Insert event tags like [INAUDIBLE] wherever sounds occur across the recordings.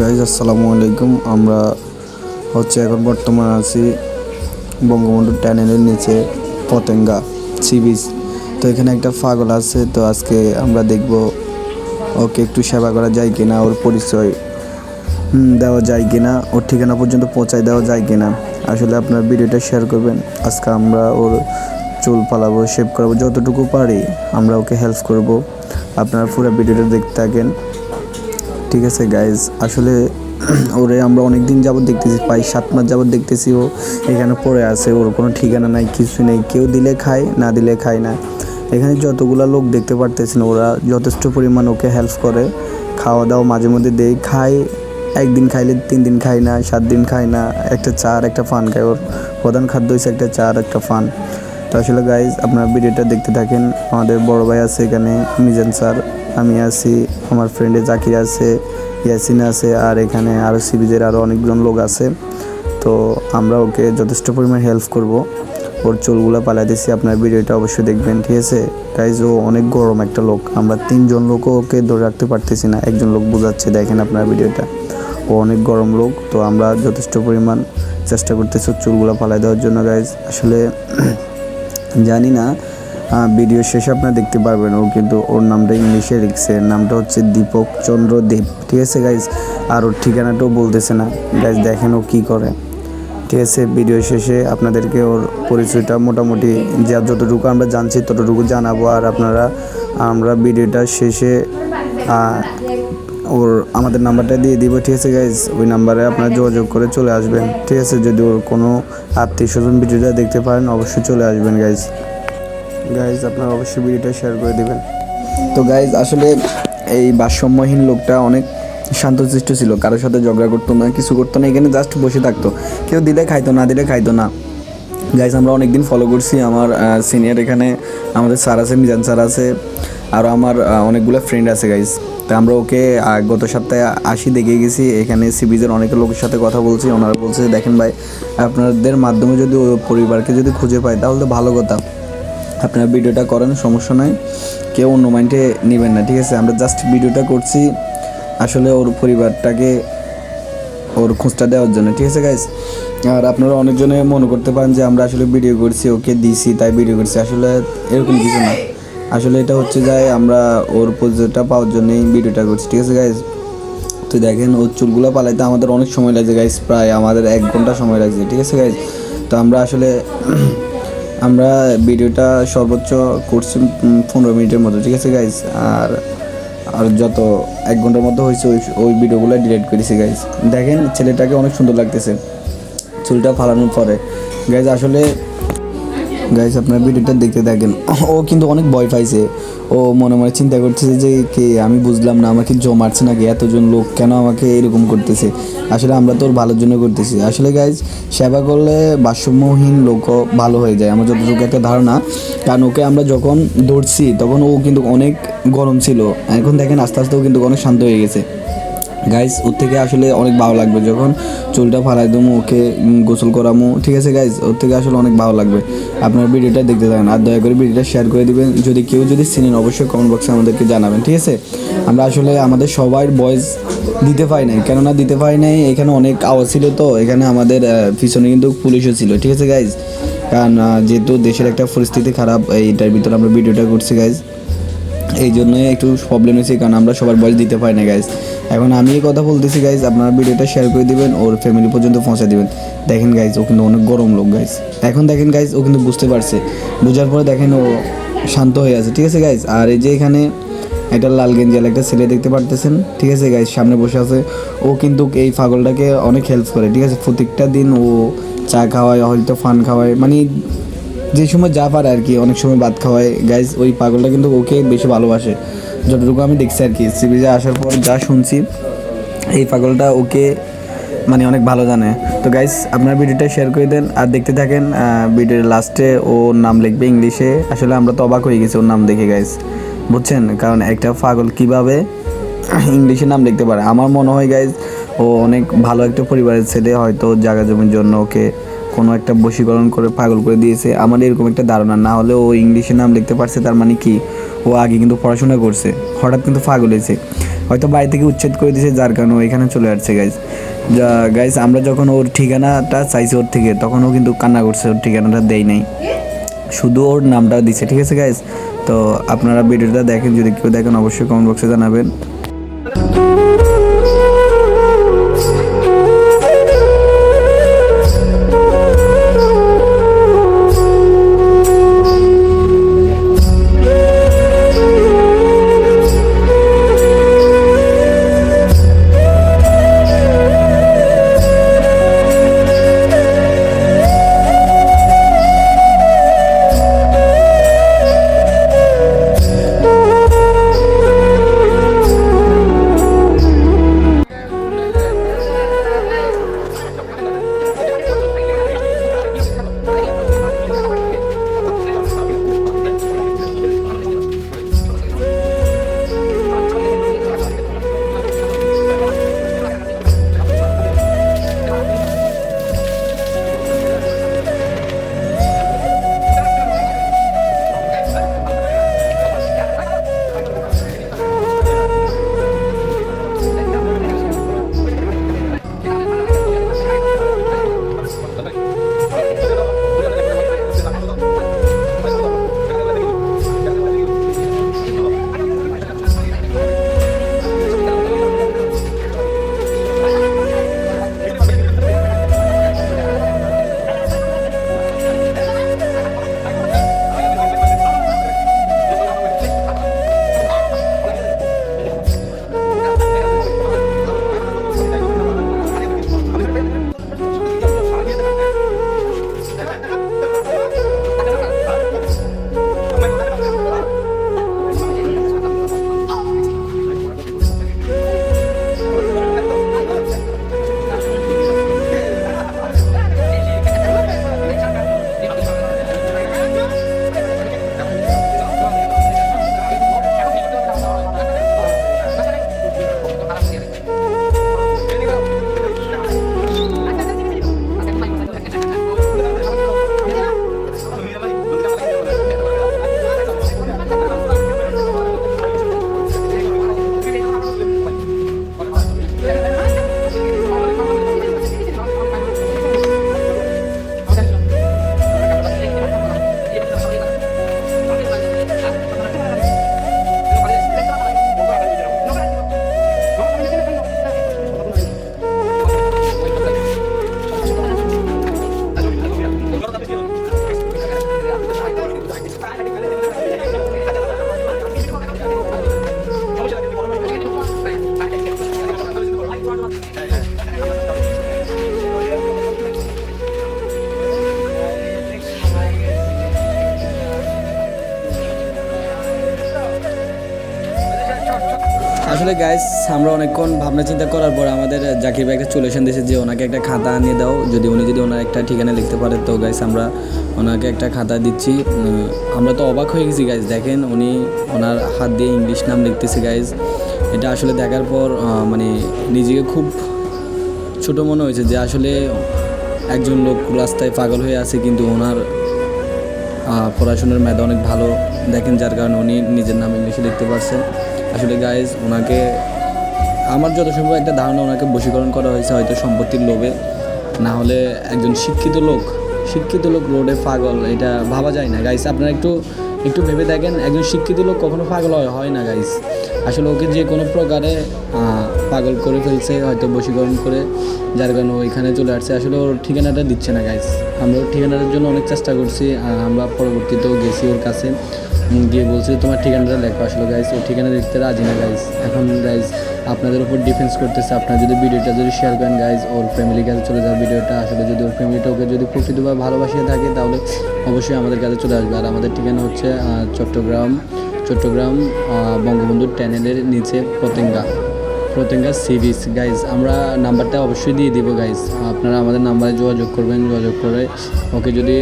Guys আসসালামু আলাইকুম। আমরা হচ্ছে এখন বর্তমান আছি বঙ্গবন্ধু ট্যানেলের নিচে পতেঙ্গা সি বিচ তো এখানে একটা পাগল আছে, তো আজকে আমরা দেখব ওকে একটু সেবা করা যায় কিনা, ওর পরিচয় দেওয়া যায় কিনা, ওর ঠিকানা পর্যন্ত পৌঁছায় দেওয়া যায় কিনা। আসলে আপনার ভিডিওটা শেয়ার করবেন। আজকে আমরা ওর চুল পালাবো শেভ করাবো, যতটুকু পারি আমরা ওকে হেল্প করব। আপনারা পুরো ভিডিওটা দেখতে থাকেন। ঠিক আছে গাইজ আসলে [CLEARS THROAT] ওরে আমরা অনেক দিন যাবত দেখতেছি, প্রায় সাত মাস যাবত দেখতেছি ও এখানে পড়ে আছে। ওর কোনো ঠিকানা নাই কিছু নেই। কেউ দিলে খায়, না দিলে খায় না। এখানে যতগুলা লোক দেখতে পারতেছেন, ওরা যথেষ্ট পরিমাণ ওকে হেল্প করে। খাওয়া দাওয়া মাঝে মধ্যে দেয়, খায়। একদিন খাইলে তিন দিন খায় না, সাত দিন খায় না। একটা চা আর একটা ফান খায়। ওর প্রধান খাদ্য হচ্ছে একটা চা আর একটা ফান। তো আসলে গাইজ আপনার ভিডিওটা দেখতে থাকেন। আমাদের বড় ভাই আছে এখানে, মিজান স্যার। আমি আছি, আমার ফ্রেন্ডে জাকির আছে, ইয়াসিন আছে, আর এখানে আরও সিবিজের আরও অনেকজন লোক আছে। তো আমরা ওকে যথেষ্ট পরিমাণ হেল্প করব। ওর চুলগুলো দিচ্ছি আপনার ভিডিওটা অবশ্যই দেখবেন, ঠিক আছে? গাইজ ও অনেক গরম একটা লোক। আমরা তিনজন লোকও ওকে ধরে রাখতে পারতেছি না, একজন লোক বোঝাচ্ছে, দেখেন আপনার ভিডিওটা। ও অনেক গরম লোক, তো আমরা যথেষ্ট পরিমাণ চেষ্টা করতেছি চুলগুলো পালাই দেওয়ার জন্য গাইজ আসলে, [CLEARS THROAT] জানি না ভিডিও শেষে আপনারা দেখতে পারবেন, ও কিন্তু ওর নামটা ইংলিশে লিখছে, নামটা হচ্ছে দীপক চন্দ্র দেব, ঠিক আছে গাইজ আর ওর ঠিকানাটাও বলতেছে না। গাইজ দেখেন ও কী করে, ঠিক আছে? ভিডিও শেষে আপনাদেরকে ওর পরিচয়টা মোটামুটি যা যতটুকু আমরা জানছি ততটুকু জানাব, আর আপনারা, আমরা ভিডিওটা শেষে ওর আমাদের নাম্বারটা দিয়ে দিব, ঠিক আছে গাইজ ওই নাম্বারে আপনারা যোগাযোগ করে চলে আসবেন, ঠিক আছে? যদি ওর কোনো আত্মীয় স্বজন ভিডিওটা দেখতে পারেন, অবশ্যই চলে আসবেন গাইজ গাইজ আপনারা অবশ্যই ভিডিওটা শেয়ার করে দিবেন। তো গাইজ আসলে এই ভারসাম্যহীন লোকটা অনেক শান্তশিষ্ট ছিল, কারোর সাথে ঝগড়া করতো না, কিছু করতো না, এখানে জাস্ট বসে থাকতো। কেউ দিলে খাইতো না, দিলে খাইতো না। গাইজ আমরা অনেকদিন ফলো করছি আমার সিনিয়র এখানে, আমাদের স্যার আছে, মিজান স্যার আছে আরও আমার অনেকগুলো ফ্রেন্ড আছে গাইজ তা আমরা ওকে গত সপ্তাহে আসি, দেখে গেছি, এখানে সিবিজের অনেক লোকের সাথে কথা বলছি, ওনারা বলছে, দেখেন ভাই, আপনাদের মাধ্যমে যদি পরিবারকে যদি খুঁজে পাই তাহলে তো ভালো কথা। আপনারা ভিডিওটা করেন, সমস্যা নয় কেউ অন্য মাইন্ডে নেবেন না, ঠিক আছে? আমরা জাস্ট ভিডিওটা করছি আসলে ওর পরিবারটাকে ওর খোঁজটা দেওয়ার জন্য, ঠিক আছে গাইস আর আপনারা অনেকজনে মনে করতে পারেন যে আমরা আসলে ভিডিও করছি, ওকে দিছি, তাই ভিডিও করছি। আসলে এরকম কিছু না। আসলে এটা হচ্ছে যায় আমরা ওর পরিচয়টা পাওয়ার জন্যই ভিডিওটা করছি, ঠিক আছে গাইজ তো দেখেন, ওর চুলগুলো পালাইতে আমাদের অনেক সময় লাগছে গাইজ প্রায় আমাদের এক ঘণ্টা সময় লাগছে, ঠিক আছে গাইজ তো আমরা আসলে আমরা ভিডিওটা সর্বোচ্চ করছি পনেরো মিনিটের মতো, ঠিক আছে গাইজ আর আর যত এক ঘণ্টার মধ্যে হয়েছে, ওই ওই ভিডিওগুলো ডিলিট করেছি গাইজ দেখেন, ছেলেটাকে অনেক সুন্দর লাগতেছে। চুলটা ফালানোর পরে। গাইজ আসলে গাইজ আপনার ভিডিওটা দেখতে থাকেন। ও কিন্তু অনেক ভয় পাইছে। ও মনে মনে চিন্তা করতেছে যে, কে, আমি বুঝলাম না, আমাকে জো মারছে নাকি? এতজন লোক কেন আমাকে এরকম করতেছে? আসলে আমরা তো ওর ভালোর জন্য করতেছি। আসলে গাইজ সেবা করলে ভারসাম্যহীন লোকও ভালো হয়ে যায়। আমার যতটুকু একটা ধারণা, কারণ ওকে আমরা যখন ধরছি, তখন ও কিন্তু অনেক গরম ছিল। এখন দেখেন আস্তে আস্তে ও কিন্তু অনেক শান্ত হয়ে গেছে। গাইজ ওর থেকে আসলে অনেক ভালো লাগবে যখন চুলটা ফালাই দেবো ওকে গোসল করামো। ঠিক আছে গাইজ ওর থেকে আসলে অনেক ভালো লাগবে। আপনার ভিডিওটা দেখতে থাকেন। আর দয়া করে ভিডিওটা শেয়ার করে দিবেন। যদি কেউ যদি চিনেন, অবশ্যই কমেন্ট বক্সে আমাদেরকে জানাবেন, ঠিক আছে? আমরা আসলে আমাদের সবার ভয়েস দিতে পারি নাই। কেননা দিতে পারি নাই, এখানে অনেক আওয়াজ ছিল তো, এখানে আমাদের পিছনে কিন্তু পুলিশও ছিল, ঠিক আছে গাইজ কারণ যেহেতু দেশের একটা পরিস্থিতি খারাপ, এইটার ভিতরে আমরা ভিডিওটা করছি গাইজ এই জন্যই একটু প্রবলেম হয়েছে, কারণ আমরা সবার বয়স দিতে পারি না গাইজ এখন আমি এই কথা বলতেছি গাইজ আপনারা ভিডিওটা শেয়ার করে দিবেন, ওর ফ্যামিলি পর্যন্ত পৌঁছে দিবেন। দেখেন গাইজ ও কিন্তু অনেক গরম লোক গাইজ এখন দেখেন গাইজ ও কিন্তু বুঝতে পারছে। বোঝার পরে দেখেন, ও শান্ত হয়ে আছে, ঠিক আছে গাইজ আর এই যে এখানে একটা লাল গেঞ্জাল একটা ছেলে দেখতে পারতেছেন, ঠিক আছে গাইজ সামনে বসে আছে। ও কিন্তু এই পাগলটাকে অনেক হেল্প করে, ঠিক আছে? প্রত্যেকটা দিন ও চা খাওয়ায় হয়তো ফান খাওয়ায়। মানে যে সময় যা পারে আর কি, অনেক সময় ভাত খাওয়ায়। গাইজ ওই পাগলটা কিন্তু ওকে বেশি ভালোবাসে। যতটুকু আমি দেখছি আর কি সিবিজে আসার পর যা শুনছি, এই পাগলটা ওকে মানে অনেক ভালো জানে। তো গাইজ আপনার ভিডিওটা শেয়ার করে দেন আর দেখতে থাকেন ভিডিওর লাস্টে ওর নাম লিখবে ইংলিশে। আসলে আমরা তো অবাক হয়ে গেছি ওর নাম দেখে গাইজ বুঝছেন? কারণ একটা পাগল কীভাবে [CLEARS THROAT] ইংলিশে নাম লিখতে পারে। আমার মনে হয় গাইজ ও অনেক ভালো একটা পরিবারের ছেলে, হয়তো জায়গা জমির জন্য ওকে কোনো একটা বশীকরণ করে পাগল করে দিয়েছে। আমার এরকম একটা ধারণা, না হলে ও ইংলিশে নাম লিখতে পারছে, তার মানে কি? ও আগে কিন্তু পড়াশোনা করছে, হঠাৎ কিন্তু পাগল হয়েছে। হয়তো বাড়ি থেকে উচ্ছেদ করে দিয়েছে, যার কারণে ও এখানে চলে আসছে গাইজ যা গাইজ আমরা যখন ওর ঠিকানাটা চাইছি ওর থেকে, তখন ও কিন্তু কান্না করছে, ওর ঠিকানাটা দেয় নাই। শুধু ওর নামটা দিছে, ঠিক আছে গাইজ তো আপনারা ভিডিওটা দেখেন, যদি কেউ দেখেন, অবশ্যই কমেন্ট বক্সে জানাবেন। আসলে গাইস আমরা অনেকক্ষণ ভাবনা চিন্তা করার পর আমাদের জাকির ভাই একটা চলেশন দিয়েছে যে ওনাকে একটা খাতা আনিয়ে দাও। যদি উনি যদি ওনার একটা ঠিকানা লিখতে পারে, তো গাইস আমরা ওনাকে একটা খাতা দিচ্ছি। আমরা তো অবাক হয়ে গেছি গাইস দেখেন উনি ওনার হাত দিয়ে ইংলিশ নাম লিখতেছে গাইস এটা আসলে দেখার পর মানে নিজেকে খুব ছোট মনে হয়েছে যে আসলে একজন লোক রাস্তায় পাগল হয়ে আছে, কিন্তু ওনার পড়াশোনার মেধা অনেক ভালো। দেখেন যার কারণে উনি নিজের নাম ইংলিশে লিখতে পারছেন আসলে গাইজ ওনাকে আমার যত সম্ভব একটা ধারণা, ওনাকে বশীকরণ করা হয়েছে হয়তো সম্পত্তির লোভে। না হলে একজন শিক্ষিত লোক শিক্ষিত লোক রোডে পাগল, এটা ভাবা যায় না। গাইস আপনারা একটু একটু ভেবে দেখেন, একজন শিক্ষিত লোক কখনো পাগল হয় হয় না গাইস আসলে ওকে যে কোনো প্রকারে পাগল করে ফেলছে, হয়তো বশীকরণ করে, যার কারণে ওইখানে চলে আসছে। আসলে ওর ঠিকানাটা দিচ্ছে না গাইস আমরা ওর ঠিকানাটার জন্য অনেক চেষ্টা করছি আমরা পরবর্তীতেও গেছি ওর কাছে। গিয়ে বলছি তোমার ঠিকানাটা লেখো আসলে গাইস ও ঠিকানা দেখতে রাজি না গাইস এখন গাইস আপনাদের উপর ডিফেন্স করতেছে। আপনারা যদি ভিডিওটা যদি শেয়ার করেন গাইজ ওর ফ্যামিলির কাছে চলে যাওয়ার ভিডিওটা, আসলে যদি ওর ফ্যামিলিটা ওকে যদি প্রকৃতভাবে ভালোবাসিয়ে থাকে, তাহলে অবশ্যই আমাদের কাছে চলে আসবে। আর আমাদের ঠিকানা হচ্ছে চট্টগ্রাম চট্টগ্রাম বঙ্গবন্ধুর বঙ্গবন্ধু ট্যানেলের নিচে পতেঙ্গা। পতেঙ্গা সি গাইজ আমরা নাম্বারটা অবশ্যই দিয়ে দিব গাইজ আপনারা আমাদের নাম্বারে যোগাযোগ করবেন, যোগাযোগ করে ওকে যদি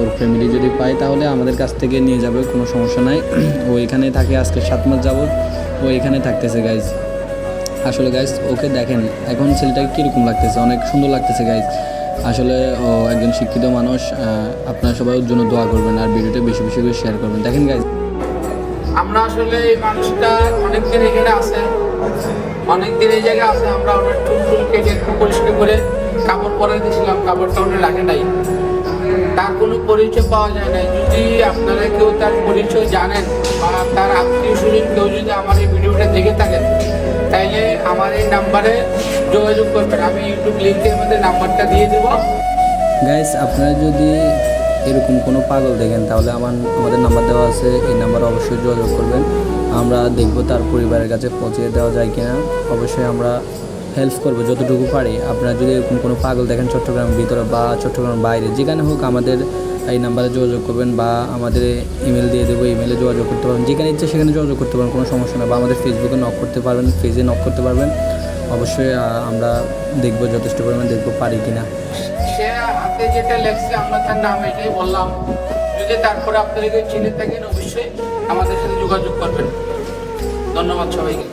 ওর ফ্যামিলি যদি পায়, তাহলে আমাদের কাছ থেকে নিয়ে যাবে, কোনো সমস্যা নাই। [CLEARS THROAT] ও এখানে থাকে, আজকে সাত মাস যাবত ও এখানে থাকতেছে গাইজ আসলে গাইজ ওকে দেখেন, এখন ছেলেটাকে কীরকম লাগতেছে? অনেক সুন্দর লাগতেছে গাইজ আসলে ও একজন শিক্ষিত মানুষ আপনারা সবাই ওর জন্য দোয়া করবেন আর ভিডিওটা বেশি বেশি করে শেয়ার করবেন। দেখেন গাইজ আমরা আসলে এই মানুষটা অনেকদিন এখানে আছে। অনেক দিন এই জায়গায় আছে, আমরা অনেক চুল কেটে একটু পরিষ্কার করে কাপড় পরে দিয়েছিলাম, কাপড়টা উনি রাখে নাই। তার কোনো পরিচয় পাওয়া যায় না যদি আপনারা কেউ তার পরিচয় জানেন বা তার আত্মীয় স্বজন কেউ যদি আমার এই ভিডিওটা দেখে থাকেন, তাইলে আমার এই নাম্বারে যোগাযোগ করবেন। আমি ইউটিউব লিঙ্কে আমাদের নাম্বারটা দিয়ে দেবো। গাইস আপনারা যদি এরকম কোনো পাগল দেখেন, তাহলে আমার, আমাদের নাম্বার দেওয়া আছে। এই নাম্বারে অবশ্যই যোগাযোগ করবেন। আমরা দেখব তার পরিবারের কাছে পৌঁছে দেওয়া যায় কিনা। অবশ্যই আমরা হেল্প করব যতটুকু পারি। আপনারা যদি এরকম কোনো পাগল দেখেন চট্টগ্রামের ভিতরে বা চট্টগ্রামের বাইরে, যেখানে হোক আমাদের এই নাম্বারে যোগাযোগ করবেন বা আমাদের ইমেল দিয়ে দেবো ইমেলে যোগাযোগ করতে পারবেন। যেখানে ইচ্ছে সেখানে যোগাযোগ করতে পারবেন, কোনো সমস্যা নেই। বা আমাদের ফেসবুকে নক করতে পারবেন পেজে নক করতে পারবেন। অবশ্যই আমরা দেখব যথেষ্ট পরিমাণ দেখব পারি কিনা। হাতে যেটা লেখছে আমরা তার নাম এটাই বললাম। যদি তারপরে আপনারা কেউ চিনে থাকেন, অবশ্যই আমাদের সাথে যোগাযোগ করবেন। ধন্যবাদ সবাইকে।